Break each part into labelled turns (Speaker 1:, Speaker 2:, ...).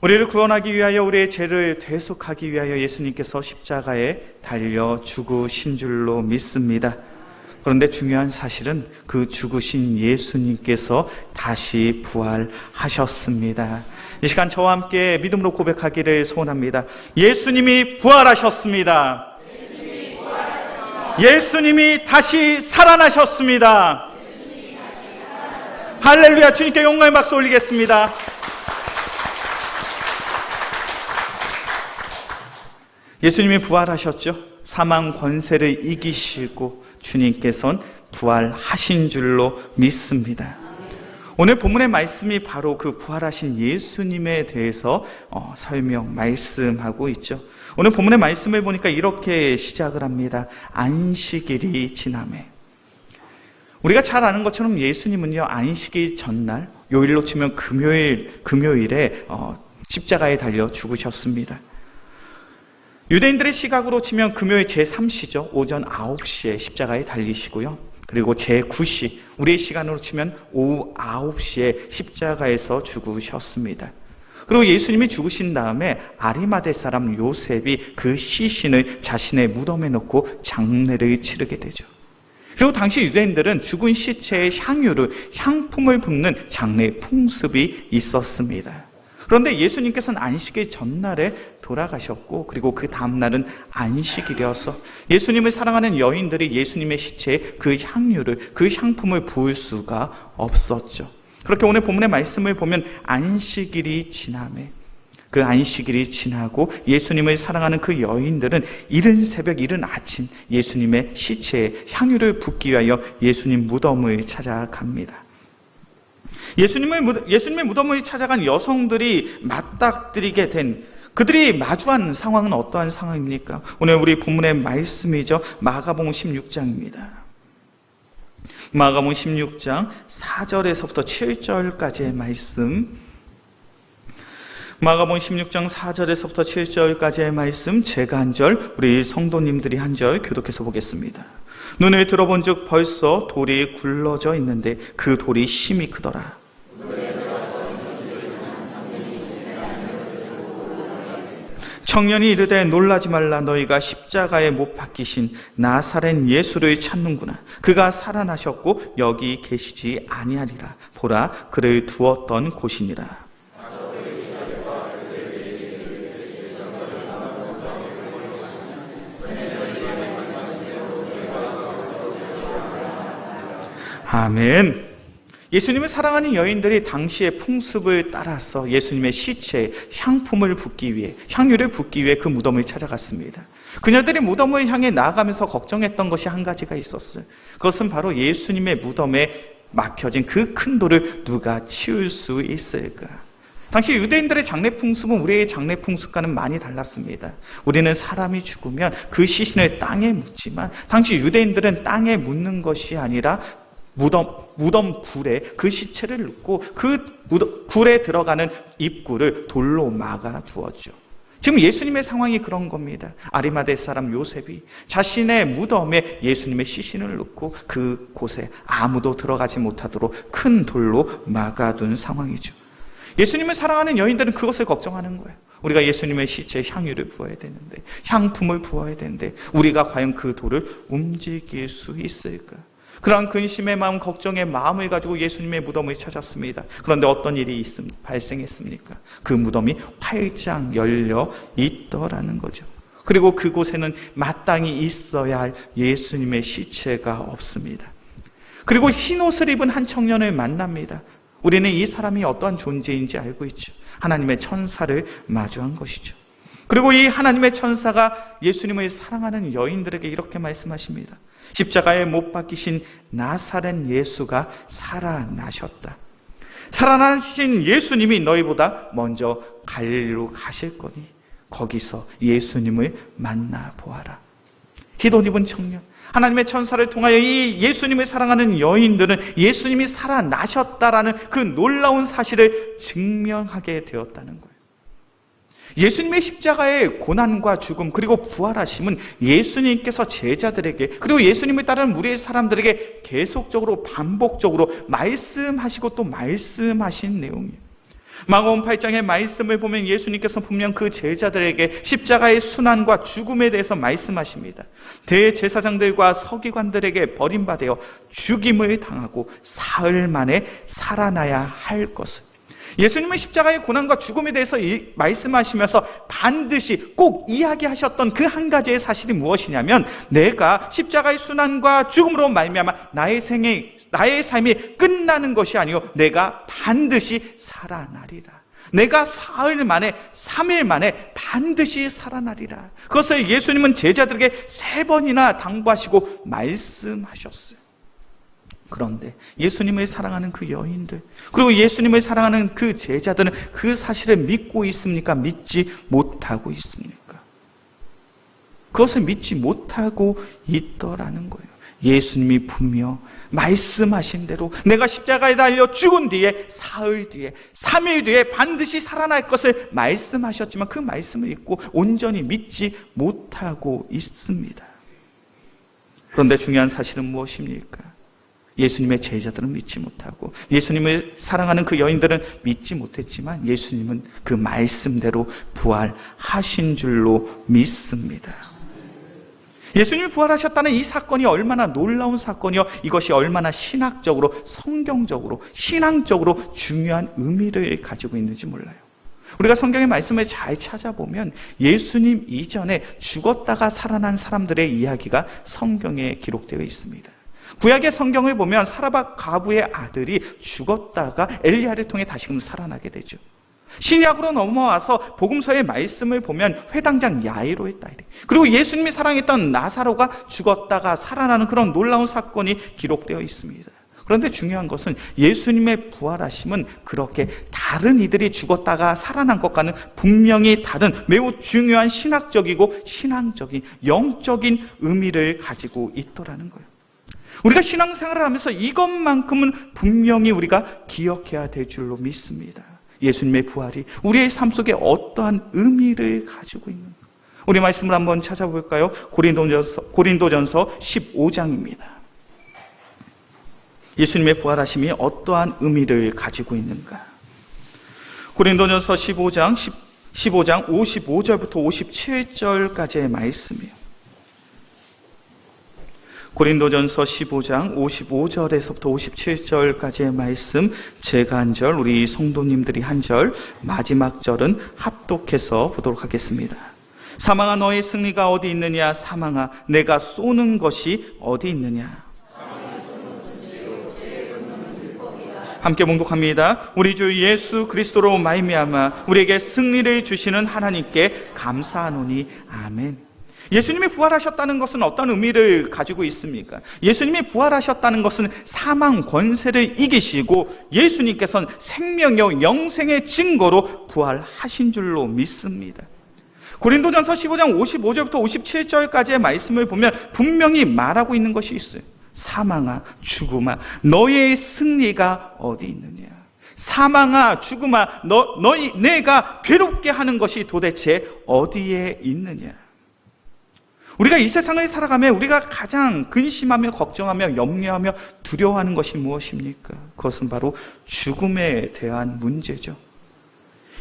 Speaker 1: 우리를 구원하기 위하여 우리의 죄를 대속하기 위하여 예수님께서 십자가에 달려 죽으신 줄로 믿습니다. 그런데 중요한 사실은 그 죽으신 예수님께서 다시 부활하셨습니다. 이 시간 저와 함께 믿음으로 고백하기를 소원합니다. 예수님이 부활하셨습니다. 예수님이 다시 살아나셨습니다. 할렐루야 주님께 영광의 박수 올리겠습니다. 예수님이 부활하셨죠. 사망 권세를 이기시고 주님께서는 부활하신 줄로 믿습니다. 오늘 본문의 말씀이 바로 그 부활하신 예수님에 대해서 어, 설명, 말씀하고 있죠. 오늘 본문의 말씀을 보니까 이렇게 시작을 합니다. 안식일이 지남에. 우리가 잘 아는 것처럼 예수님은요, 안식일 전날, 요일로 치면 금요일, 금요일에 어, 십자가에 달려 죽으셨습니다. 유대인들의 시각으로 치면 금요일 제3시죠. 오전 9시에 십자가에 달리시고요. 그리고 제9시, 우리의 시간으로 치면 오후 9시에 십자가에서 죽으셨습니다. 그리고 예수님이 죽으신 다음에 아리마대 사람 요셉이 그 시신을 자신의 무덤에 넣고 장례를 치르게 되죠. 그리고 당시 유대인들은 죽은 시체에 향유를, 향품을 붓는 장례 풍습이 있었습니다. 그런데 예수님께서는 안식일 전날에 돌아가셨고 그리고 그 다음 날은 안식일이어서 예수님을 사랑하는 여인들이 예수님의 시체에 그 향유를 그 향품을 부을 수가 없었죠. 그렇게 오늘 본문의 말씀을 보면 안식일이 지남에 그 안식일이 지나고 예수님을 사랑하는 그 여인들은 이른 새벽 이른 아침 예수님의 시체에 향유를 붓기 위하여 예수님 무덤을 찾아갑니다. 예수님의, 무- 예수님의 무덤을 찾아간 여성들이 맞닥뜨리게 된 그들이 마주한 상황은 어떠한 상황입니까? 오늘 우리 본문의 말씀이죠. 마가복음 16장입니다. 마가복음 16장 4절에서부터 7절까지의 말씀. 마가복음 16장 4절에서부터 7절까지의 말씀 제가 한 절, 우리 성도님들이 한 절 교독해서 보겠습니다. 눈을 들어본 즉 벌써 돌이 굴러져 있는데 그 돌이 심히 크더라. 청년이 이르되 놀라지 말라 너희가 십자가에 못 박히신 나사렛 예수를 찾는구나 그가 살아나셨고 여기 계시지 아니하리라 보라 그를 두었던 곳이니라 아멘. 예수님을 사랑하는 여인들이 당시의 풍습을 따라서 예수님의 시체에 향품을 붓기 위해, 향유를 붓기 위해 그 무덤을 찾아갔습니다. 그녀들이 무덤을 향해 나아가면서 걱정했던 것이 한 가지가 있었어요. 그것은 바로 예수님의 무덤에 막혀진 그 큰 돌을 누가 치울 수 있을까? 당시 유대인들의 장례 풍습은 우리의 장례 풍습과는 많이 달랐습니다. 우리는 사람이 죽으면 그 시신을 땅에 묻지만 당시 유대인들은 땅에 묻는 것이 아니라 무덤 무덤 굴에 그 시체를 넣고 그 무덤, 굴에 들어가는 입구를 돌로 막아 두었죠. 지금 예수님의 상황이 그런 겁니다. 아리마대 사람 요셉이 자신의 무덤에 예수님의 시신을 넣고 그 곳에 아무도 들어가지 못하도록 큰 돌로 막아둔 상황이죠. 예수님을 사랑하는 여인들은 그것을 걱정하는 거예요. 우리가 예수님의 시체에 향유를 부어야 되는데, 향품을 부어야 되는데, 우리가 과연 그 돌을 움직일 수 있을까? 그러한 근심의 마음, 걱정의 마음을 가지고 예수님의 무덤을 찾았습니다. 그런데 어떤 일이 있음, 발생했습니까? 그 무덤이 활짝 열려 있더라는 거죠. 그리고 그곳에는 마땅히 있어야 할 예수님의 시체가 없습니다. 그리고 흰 옷을 입은 한 청년을 만납니다. 우리는 이 사람이 어떠한 존재인지 알고 있죠. 하나님의 천사를 마주한 것이죠. 그리고 이 하나님의 천사가 예수님을 사랑하는 여인들에게 이렇게 말씀하십니다. 십자가에 못 박히신 나사렛 예수가 살아나셨다. 살아나신 예수님이 너희보다 먼저 갈릴리로 가실 거니 거기서 예수님을 만나 보아라. 흰옷 입은 청년. 하나님의 천사를 통하여 이 예수님을 사랑하는 여인들은 예수님이 살아나셨다라는 그 놀라운 사실을 증명하게 되었다는 거예요. 예수님의 십자가의 고난과 죽음 그리고 부활하심은 예수님께서 제자들에게 그리고 예수님을 따르는 우리의 사람들에게 계속적으로 반복적으로 말씀하시고 또 말씀하신 내용이에요. 마가음 8장의 말씀을 보면 예수님께서 분명 그 제자들에게 십자가의 순환과 죽음에 대해서 말씀하십니다. 대제사장들과 서기관들에게 버림받아 죽임을 당하고 사흘 만에 살아나야 할 것을 예수님은 십자가의 고난과 죽음에 대해서 이- 말씀하시면서 반드시 꼭 이야기하셨던 그 한 가지의 사실이 무엇이냐면 내가 십자가의 순환과 죽음으로 말미암아 나의 생애 나의 삶이 끝나는 것이 아니요 내가 반드시 살아나리라. 내가 사흘 만에 3일 만에 반드시 살아나리라. 그것을 예수님은 제자들에게 세 번이나 당부하시고 말씀하셨어요. 그런데 예수님을 사랑하는 그 여인들, 그리고 예수님을 사랑하는 그 제자들은 그 사실을 믿고 있습니까? 믿지 못하고 있습니까? 그것을 믿지 못하고 있더라는 거예요. 예수님이 분명 말씀하신 대로 내가 십자가에 달려 죽은 뒤에 사흘 뒤에 3일 뒤에 반드시 살아날 것을 말씀하셨지만 그 말씀을 잊고 온전히 믿지 못하고 있습니다. 그런데 중요한 사실은 무엇입니까? 예수님의 제자들은 믿지 못하고 예수님을 사랑하는 그 여인들은 믿지 못했지만 예수님은 그 말씀대로 부활하신 줄로 믿습니다. 예수님이 부활하셨다는 이 사건이 얼마나 놀라운 사건이요. 이것이 얼마나 신학적으로, 성경적으로, 신앙적으로 중요한 의미를 가지고 있는지 몰라요. 우리가 성경의 말씀을 잘 찾아보면 예수님 이전에 죽었다가 살아난 사람들의 이야기가 성경에 기록되어 있습니다. 구약의 성경을 보면 사라박 가부의 아들이 죽었다가 엘리야를 통해 다시금 살아나게 되죠. 신약으로 넘어와서 복음서의 말씀을 보면 회당장 야이로의 딸이 그리고 예수님이 사랑했던 나사로가 죽었다가 살아나는 그런 놀라운 사건이 기록되어 있습니다. 그런데 중요한 것은 예수님의 부활하심은 그렇게 다른 이들이 죽었다가 살아난 것과는 분명히 다른 매우 중요한 신학적이고 신앙적인 영적인 의미를 가지고 있더라는 거예요. 우리가 신앙생활을 하면서 이것만큼은 분명히 우리가 기억해야 될 줄로 믿습니다. 예수님의 부활이 우리의 삶 속에 어떠한 의미를 가지고 있는가. 우리 말씀을 한번 찾아볼까요? 고린도전서, 고린도전서 15장입니다. 예수님의 부활하심이 어떠한 의미를 가지고 있는가. 고린도전서 15장, 15장 55절부터 57절까지의 말씀이에요. 고린도전서 15장 55절에서부터 57절까지의 말씀 제가 한 절, 우리 성도님들이 한 절, 마지막 절은 합독해서 보도록 하겠습니다. 사망아 너의 승리가 어디 있느냐 사망아 내가 쏘는 것이 어디 있느냐 함께 봉독합니다. 우리 주 예수 그리스도로 말미암아 우리에게 승리를 주시는 하나님께 감사하노니 아멘. 예수님이 부활하셨다는 것은 어떤 의미를 가지고 있습니까? 예수님이 부활하셨다는 것은 사망 권세를 이기시고 예수님께서는 생명의 영생의 증거로 부활하신 줄로 믿습니다. 고린도전서 15장 55절부터 57절까지의 말씀을 보면 분명히 말하고 있는 것이 있어요. 사망아, 죽음아, 너의 승리가 어디 있느냐? 사망아, 죽음아, 너, 너희, 내가 괴롭게 하는 것이 도대체 어디에 있느냐? 우리가 이 세상을 살아가며 우리가 가장 근심하며 걱정하며 염려하며 두려워하는 것이 무엇입니까? 그것은 바로 죽음에 대한 문제죠.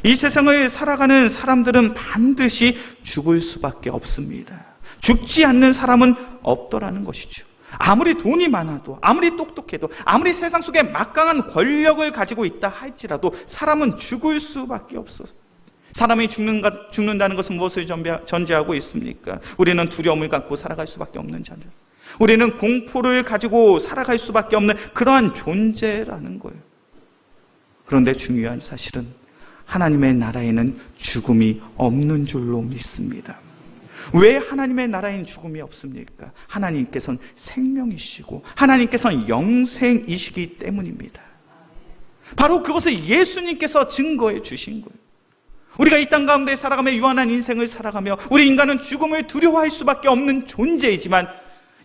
Speaker 1: 이 세상을 살아가는 사람들은 반드시 죽을 수밖에 없습니다. 죽지 않는 사람은 없더라는 것이죠. 아무리 돈이 많아도, 아무리 똑똑해도, 아무리 세상 속에 막강한 권력을 가지고 있다 할지라도 사람은 죽을 수밖에 없어요. 사람이 죽는가, 죽는다는 것은 무엇을 전제하고 있습니까? 우리는 두려움을 갖고 살아갈 수밖에 없는 자들. 우리는 공포를 가지고 살아갈 수밖에 없는 그러한 존재라는 거예요. 그런데 중요한 사실은 하나님의 나라에는 죽음이 없는 줄로 믿습니다. 왜 하나님의 나라엔 죽음이 없습니까? 하나님께서는 생명이시고 하나님께서는 영생이시기 때문입니다. 바로 그것을 예수님께서 증거해 주신 거예요. 우리가 이 땅 가운데 살아가며 유한한 인생을 살아가며 우리 인간은 죽음을 두려워할 수밖에 없는 존재이지만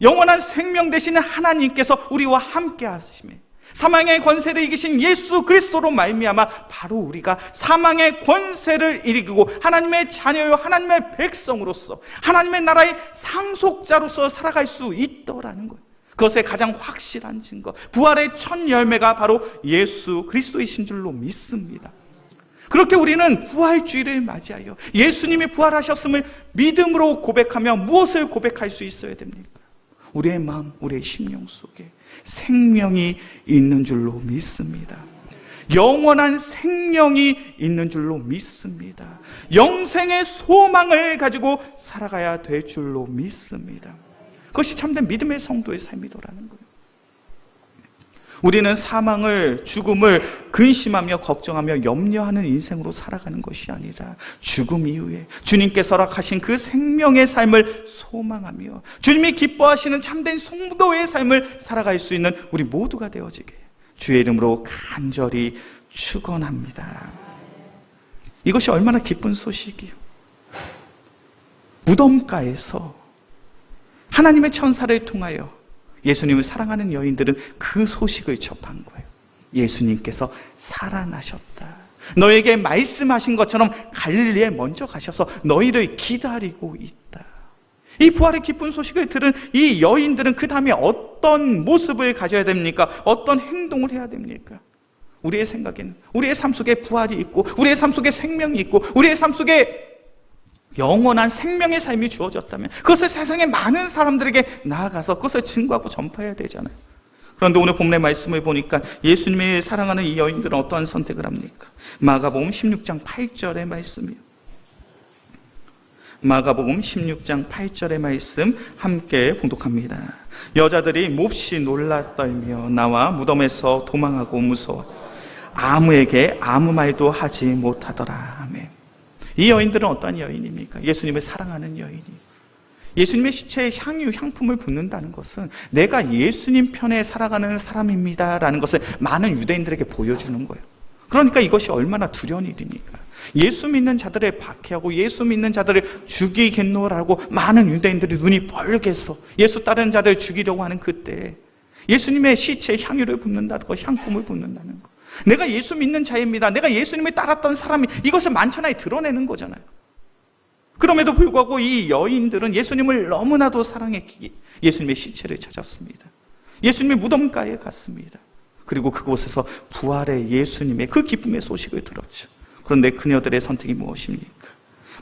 Speaker 1: 영원한 생명 되시는 하나님께서 우리와 함께 하심에 사망의 권세를 이기신 예수 그리스도로 말미암아 바로 우리가 사망의 권세를 이기고 하나님의 자녀요 하나님의 백성으로서 하나님의 나라의 상속자로서 살아갈 수 있더라는 거예요. 그것의 가장 확실한 증거, 부활의 첫 열매가 바로 예수 그리스도이신 줄로 믿습니다. 그렇게 우리는 부활주의를 맞이하여 예수님이 부활하셨음을 믿음으로 고백하며 무엇을 고백할 수 있어야 됩니까? 우리의 마음, 우리의 심령 속에 생명이 있는 줄로 믿습니다. 영원한 생명이 있는 줄로 믿습니다. 영생의 소망을 가지고 살아가야 될 줄로 믿습니다. 그것이 참된 믿음의 성도의 삶이더라는 거예요. 우리는 사망을, 죽음을 근심하며 걱정하며 염려하는 인생으로 살아가는 것이 아니라 죽음 이후에 주님께서 허락하신 그 생명의 삶을 소망하며 주님이 기뻐하시는 참된 성도의 삶을 살아갈 수 있는 우리 모두가 되어지게 주의 이름으로 간절히 축원합니다. 이것이 얼마나 기쁜 소식이요. 무덤가에서 하나님의 천사를 통하여 예수님을 사랑하는 여인들은 그 소식을 접한 거예요. 예수님께서 살아나셨다. 너에게 말씀하신 것처럼 갈릴리에 먼저 가셔서 너희를 기다리고 있다. 이 부활의 기쁜 소식을 들은 이 여인들은 그 다음에 어떤 모습을 가져야 됩니까? 어떤 행동을 해야 됩니까? 우리의 생각에는 우리의 삶 속에 부활이 있고 우리의 삶 속에 생명이 있고 우리의 삶 속에 영원한 생명의 삶이 주어졌다면 그것을 세상의 많은 사람들에게 나아가서 그것을 증거하고 전파해야 되잖아요. 그런데 오늘 본문의 말씀을 보니까 예수님이 사랑하는 이 여인들은 어떠한 선택을 합니까? 마가복음 16장 8절의 말씀이요. 마가복음 16장 8절의 말씀 함께 봉독합니다. 여자들이 몹시 놀라 떨며 나와 무덤에서 도망하고 무서워 아무에게 아무 말도 하지 못하더라. 아멘. 이 여인들은 어떤 여인입니까? 예수님을 사랑하는 여인이. 예수님의 시체에 향유, 향품을 붓는다는 것은 내가 예수님 편에 살아가는 사람입니다라는 것을 많은 유대인들에게 보여주는 거예요. 그러니까 이것이 얼마나 두려운 일입니까? 예수 믿는 자들을 박해하고 예수 믿는 자들을 죽이겠노라고 많은 유대인들이 눈이 벌게서 예수 따르는 자들을 죽이려고 하는 그때 예수님의 시체에 향유를 붓는다는 것, 향품을 붓는다는 것. 내가 예수 믿는 자입니다. 내가 예수님을 따랐던 사람이 이것을 만천하에 드러내는 거잖아요. 그럼에도 불구하고 이 여인들은 예수님을 너무나도 사랑했기에 예수님의 시체를 찾았습니다. 예수님의 무덤가에 갔습니다. 그리고 그곳에서 부활의 예수님의 그 기쁨의 소식을 들었죠. 그런데 그녀들의 선택이 무엇입니까?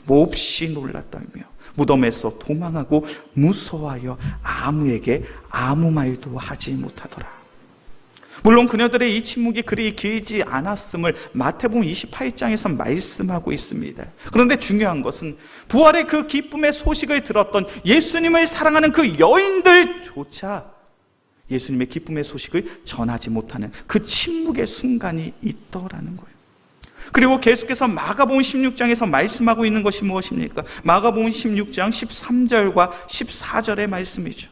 Speaker 1: 몹시 놀랐다며 무덤에서 도망하고 무서워하여 아무에게 아무 말도 하지 못하더라. 물론 그녀들의 이 침묵이 그리 길지 않았음을 마태복음 28장에서 말씀하고 있습니다. 그런데 중요한 것은 부활의 그 기쁨의 소식을 들었던 예수님을 사랑하는 그 여인들조차 예수님의 기쁨의 소식을 전하지 못하는 그 침묵의 순간이 있더라는 거예요. 그리고 계속해서 마가복음 16장에서 말씀하고 있는 것이 무엇입니까? 마가복음 16장 13절과 14절의 말씀이죠.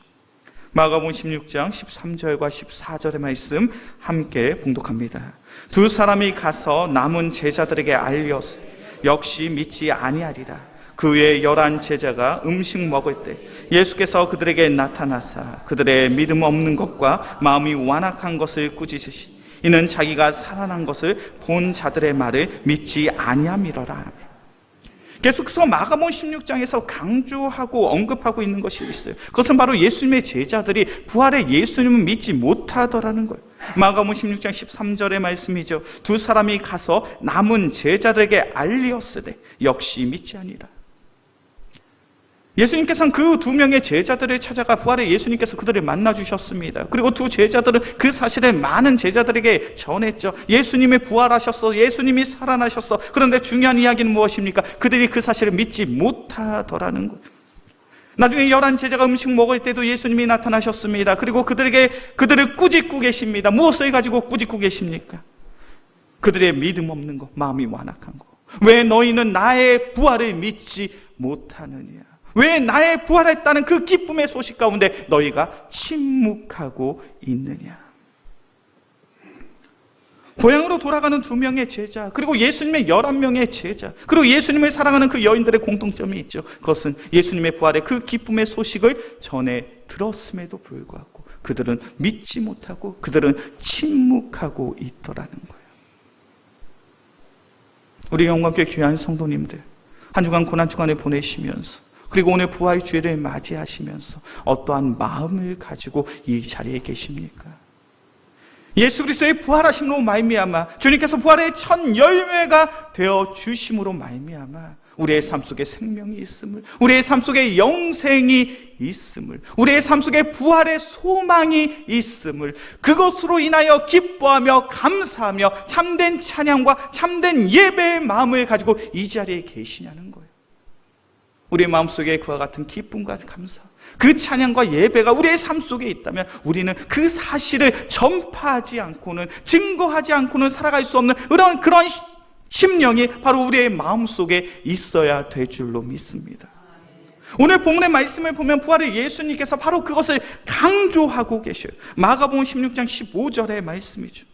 Speaker 1: 마가복음 16장 13절과 14절의 말씀 함께 봉독합니다. 두 사람이 가서 남은 제자들에게 알려서 역시 믿지 아니하리라. 그 외에 열한 제자가 음식 먹을 때 예수께서 그들에게 나타나사 그들의 믿음 없는 것과 마음이 완악한 것을 꾸짖으시 이는 자기가 살아난 것을 본 자들의 말을 믿지 아니함이러라. 계속해서 마가본 16장에서 강조하고 언급하고 있는 것이 있어요. 그것은 바로 예수님의 제자들이 부활의 예수님을 믿지 못하더라는 거예요. 마가본 16장 13절의 말씀이죠. 두 사람이 가서 남은 제자들에게 알리었으되 역시 믿지 아니라. 예수님께서는 그 두 명의 제자들을 찾아가 부활의 예수님께서 그들을 만나 주셨습니다. 그리고 두 제자들은 그 사실을 많은 제자들에게 전했죠. 예수님이 부활하셨어. 예수님이 살아나셨어. 그런데 중요한 이야기는 무엇입니까? 그들이 그 사실을 믿지 못하더라는 거예요. 나중에 열한 제자가 음식 먹을 때도 예수님이 나타나셨습니다. 그리고 그들에게 그들을 꾸짖고 계십니다. 무엇을 가지고 꾸짖고 계십니까? 그들의 믿음 없는 것, 마음이 완악한 것. 왜 너희는 나의 부활을 믿지 못하느냐? 왜 나의 부활했다는 그 기쁨의 소식 가운데 너희가 침묵하고 있느냐? 고향으로 돌아가는 두 명의 제자, 그리고 예수님의 열한 명의 제자, 그리고 예수님을 사랑하는 그 여인들의 공통점이 있죠. 그것은 예수님의 부활의 그 기쁨의 소식을 전해 들었음에도 불구하고 그들은 믿지 못하고 그들은 침묵하고 있더라는 거예요. 우리 영광교회 귀한 성도님들, 한 주간 고난 주간에 보내시면서 그리고 오늘 부활 주일을 맞이하시면서 어떠한 마음을 가지고 이 자리에 계십니까? 예수 그리스도의 부활하심으로 말미암아 주님께서 부활의 첫 열매가 되어 주심으로 말미암아 우리의 삶 속에 생명이 있음을 우리의 삶 속에 영생이 있음을 우리의 삶 속에 부활의 소망이 있음을 그것으로 인하여 기뻐하며 감사하며 참된 찬양과 참된 예배의 마음을 가지고 이 자리에 계시냐는 거예요. 우리의 마음속에 그와 같은 기쁨과 감사, 그 찬양과 예배가 우리의 삶 속에 있다면 우리는 그 사실을 전파하지 않고는 증거하지 않고는 살아갈 수 없는 그런 그런 시- 심령이 바로 우리의 마음 속에 있어야 될 줄로 믿습니다. 오늘 본문의 말씀을 보면 부활의 예수님께서 바로 그것을 강조하고 계셔요. 마가복음 16장 15절의 말씀이죠.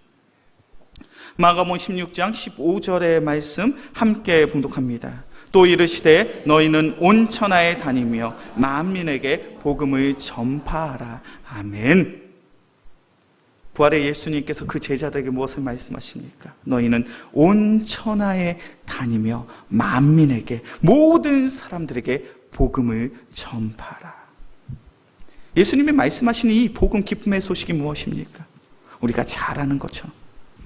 Speaker 1: 마가복음 16장 15절의 말씀 함께 봉독합니다. 또 이르시되 너희는 온 천하에 다니며 만민에게 복음을 전파하라. 아멘. 부활의 예수님께서 그 제자들에게 무엇을 말씀하십니까? 너희는 온 천하에 다니며 만민에게 모든 사람들에게 복음을 전파하라. 예수님이 말씀하시는 이 복음 기쁨의 소식이 무엇입니까? 우리가 잘 아는 것처럼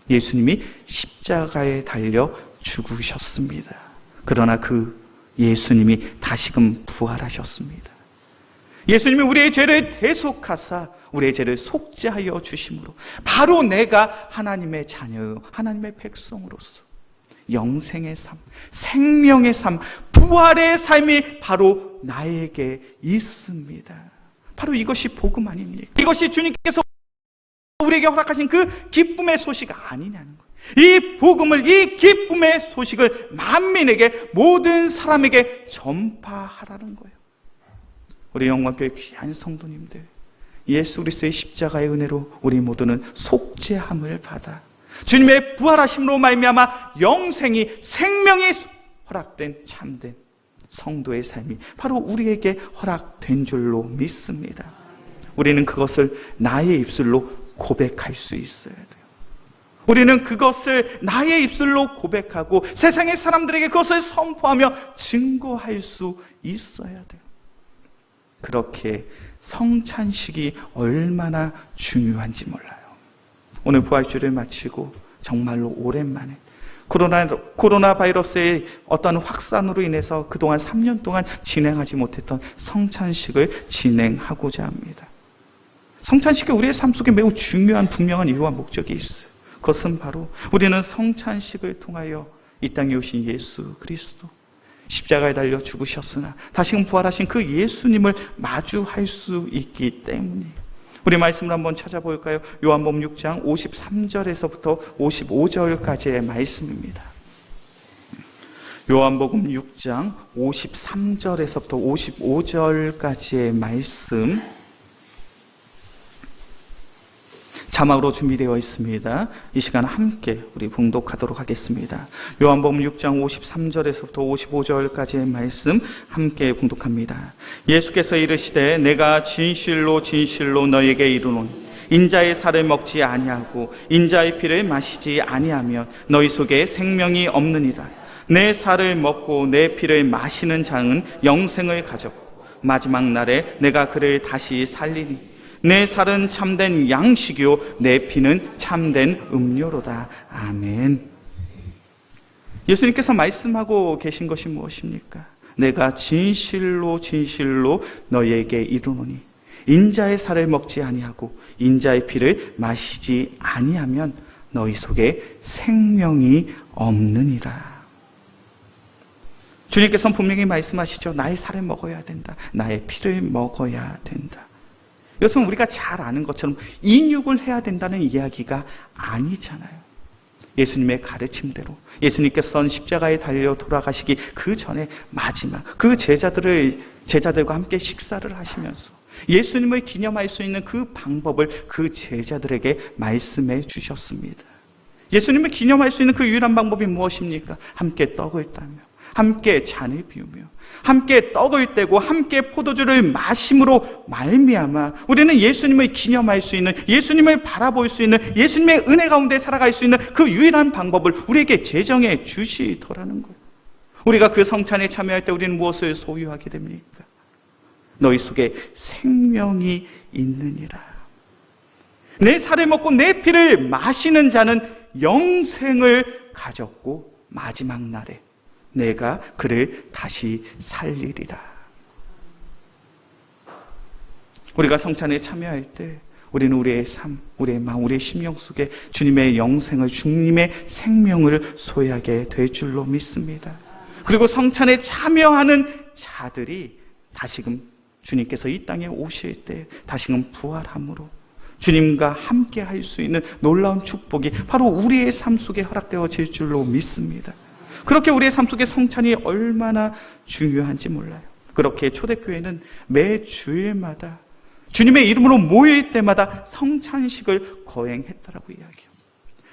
Speaker 1: 예수님이 십자가에 달려 죽으셨습니다. 그러나 그 예수님이 다시금 부활하셨습니다. 예수님이 우리의 죄를 대속하사 우리의 죄를 속죄하여 주심으로 바로 내가 하나님의 자녀요 하나님의 백성으로서 영생의 삶, 생명의 삶, 부활의 삶이 바로 나에게 있습니다. 바로 이것이 복음 아닙니까? 이것이 주님께서 우리에게 허락하신 그 기쁨의 소식 아니냐는 거예요. 이 복음을, 이 기쁨의 소식을 만민에게, 모든 사람에게 전파하라는 거예요. 우리 영광교회 귀한 성도님들, 예수 그리스도의 십자가의 은혜로 우리 모두는 속죄함을 받아 주님의 부활하심으로 말미암아 영생이 생명이 허락된 참된 성도의 삶이 바로 우리에게 허락된 줄로 믿습니다. 우리는 그것을 나의 입술로 고백할 수 있어야 돼요. 우리는 그것을 나의 입술로 고백하고 세상의 사람들에게 그것을 선포하며 증거할 수 있어야 돼요. 그렇게 성찬식이 얼마나 중요한지 몰라요. 오늘 부활주를 마치고 정말로 오랜만에 코로나, 코로나 바이러스의 어떤 확산으로 인해서 그동안 3년 동안 진행하지 못했던 성찬식을 진행하고자 합니다. 성찬식이 우리의 삶 속에 매우 중요한 분명한 이유와 목적이 있어요. 그것은 바로 우리는 성찬식을 통하여 이 땅에 오신 예수 그리스도 십자가에 달려 죽으셨으나 다시금 부활하신 그 예수님을 마주할 수 있기 때문이에요. 우리 말씀을 한번 찾아볼까요? 요한복음 6장 53절에서부터 55절까지의 말씀입니다. 요한복음 6장 53절에서부터 55절까지의 말씀 자막으로 준비되어 있습니다. 이 시간 함께 우리 봉독하도록 하겠습니다. 요한복음 6장 53절에서부터 55절까지의 말씀 함께 봉독합니다. 예수께서 이르시되 내가 진실로 진실로 너에게 이르노니 인자의 살을 먹지 아니하고 인자의 피를 마시지 아니하면 너희 속에 생명이 없느니라. 내 살을 먹고 내 피를 마시는 자는 영생을 가졌고 마지막 날에 내가 그를 다시 살리니 내 살은 참된 양식이요 내 피는 참된 음료로다. 아멘. 예수님께서 말씀하고 계신 것이 무엇입니까? 내가 진실로 진실로 너희에게 이르노니 인자의 살을 먹지 아니하고 인자의 피를 마시지 아니하면 너희 속에 생명이 없느니라. 주님께서는 분명히 말씀하시죠. 나의 살을 먹어야 된다. 나의 피를 먹어야 된다. 이것은 우리가 잘 아는 것처럼 인육을 해야 된다는 이야기가 아니잖아요. 예수님의 가르침대로 예수님께서는 십자가에 달려 돌아가시기 그 전에 마지막 그 제자들을 제자들과 함께 식사를 하시면서 예수님을 기념할 수 있는 그 방법을 그 제자들에게 말씀해 주셨습니다. 예수님을 기념할 수 있는 그 유일한 방법이 무엇입니까? 함께 떡을 따며 함께 잔을 비우며 함께 떡을 떼고 함께 포도주를 마심으로 말미암아 우리는 예수님을 기념할 수 있는 예수님을 바라볼 수 있는 예수님의 은혜 가운데 살아갈 수 있는 그 유일한 방법을 우리에게 제정해 주시더라는 거예요. 우리가 그 성찬에 참여할 때 우리는 무엇을 소유하게 됩니까? 너희 속에 생명이 있느니라. 내 살을 먹고 내 피를 마시는 자는 영생을 가졌고 마지막 날에 내가 그를 다시 살리리라. 우리가 성찬에 참여할 때 우리는 우리의 삶, 우리의 마음, 우리의 심령 속에 주님의 영생을, 주님의 생명을 소유하게 될 줄로 믿습니다. 그리고 성찬에 참여하는 자들이 다시금 주님께서 이 땅에 오실 때 다시금 부활함으로 주님과 함께 할 수 있는 놀라운 축복이 바로 우리의 삶 속에 허락되어질 줄로 믿습니다. 그렇게 우리의 삶 속에 성찬이 얼마나 중요한지 몰라요. 그렇게 초대교회는 매 주일마다 주님의 이름으로 모일 때마다 성찬식을 거행했다라고 이야기해요.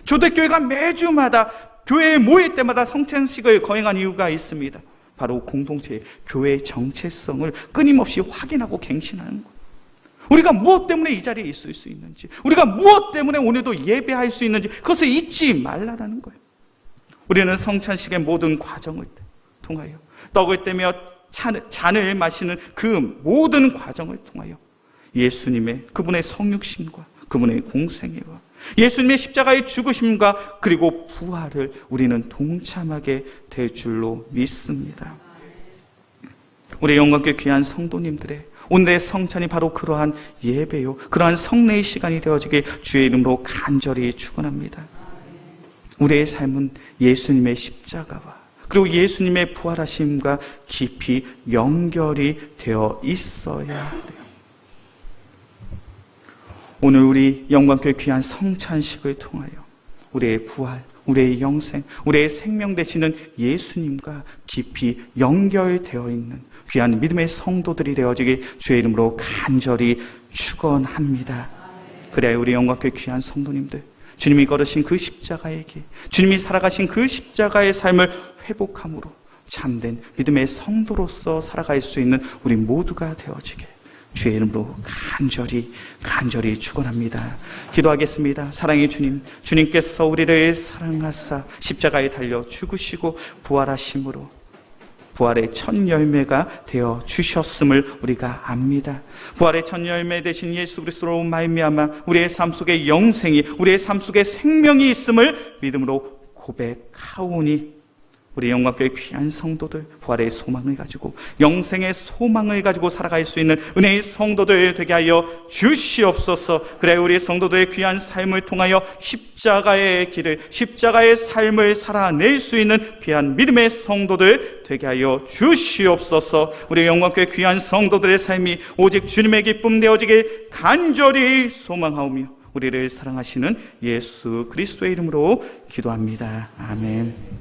Speaker 1: 초대교회가 매주마다 교회에 모일 때마다 성찬식을 거행한 이유가 있습니다. 바로 공동체의 교회의 정체성을 끊임없이 확인하고 갱신하는 것. 우리가 무엇 때문에 이 자리에 있을 수 있는지, 우리가 무엇 때문에 오늘도 예배할 수 있는지 그것을 잊지 말라라는 거예요. 우리는 성찬식의 모든 과정을 통하여 떡을 떼며 잔을 마시는 그 모든 과정을 통하여 예수님의 그분의 성육신과 그분의 공생애와 예수님의 십자가의 죽으심과 그리고 부활을 우리는 동참하게 될 줄로 믿습니다. 우리 영광께 귀한 성도님들의 오늘의 성찬이 바로 그러한 예배요, 그러한 성례의 시간이 되어지길 주의 이름으로 간절히 축원합니다. 우리의 삶은 예수님의 십자가와 그리고 예수님의 부활하심과 깊이 연결이 되어 있어야 돼요. 오늘 우리 영광교회 귀한 성찬식을 통하여 우리의 부활, 우리의 영생, 우리의 생명 되시는 예수님과 깊이 연결되어 있는 귀한 믿음의 성도들이 되어지기 주의 이름으로 간절히 축원합니다. 그래야 우리 영광교회 귀한 성도님들 주님이 걸으신 그 십자가의 길, 주님이 살아가신 그 십자가의 삶을 회복함으로 참된 믿음의 성도로서 살아갈 수 있는 우리 모두가 되어지게 주의 이름으로 간절히 간절히 축원합니다. 기도하겠습니다. 사랑의 주님, 주님께서 우리를 사랑하사 십자가에 달려 죽으시고 부활하심으로 부활의 첫 열매가 되어 주셨음을 우리가 압니다. 부활의 첫 열매 되신 예수 그리스도로 말미암아 우리의 삶 속에 영생이 우리의 삶 속에 생명이 있음을 믿음으로 고백하오니 우리 영광교회 귀한 성도들 부활의 소망을 가지고 영생의 소망을 가지고 살아갈 수 있는 은혜의 성도들 되게 하여 주시옵소서. 그래 우리 성도들의 귀한 삶을 통하여 십자가의 길을 십자가의 삶을 살아낼 수 있는 귀한 믿음의 성도들 되게 하여 주시옵소서. 우리 영광교회 귀한 성도들의 삶이 오직 주님의 기쁨 되어지길 간절히 소망하오며 우리를 사랑하시는 예수 그리스도의 이름으로 기도합니다. 아멘.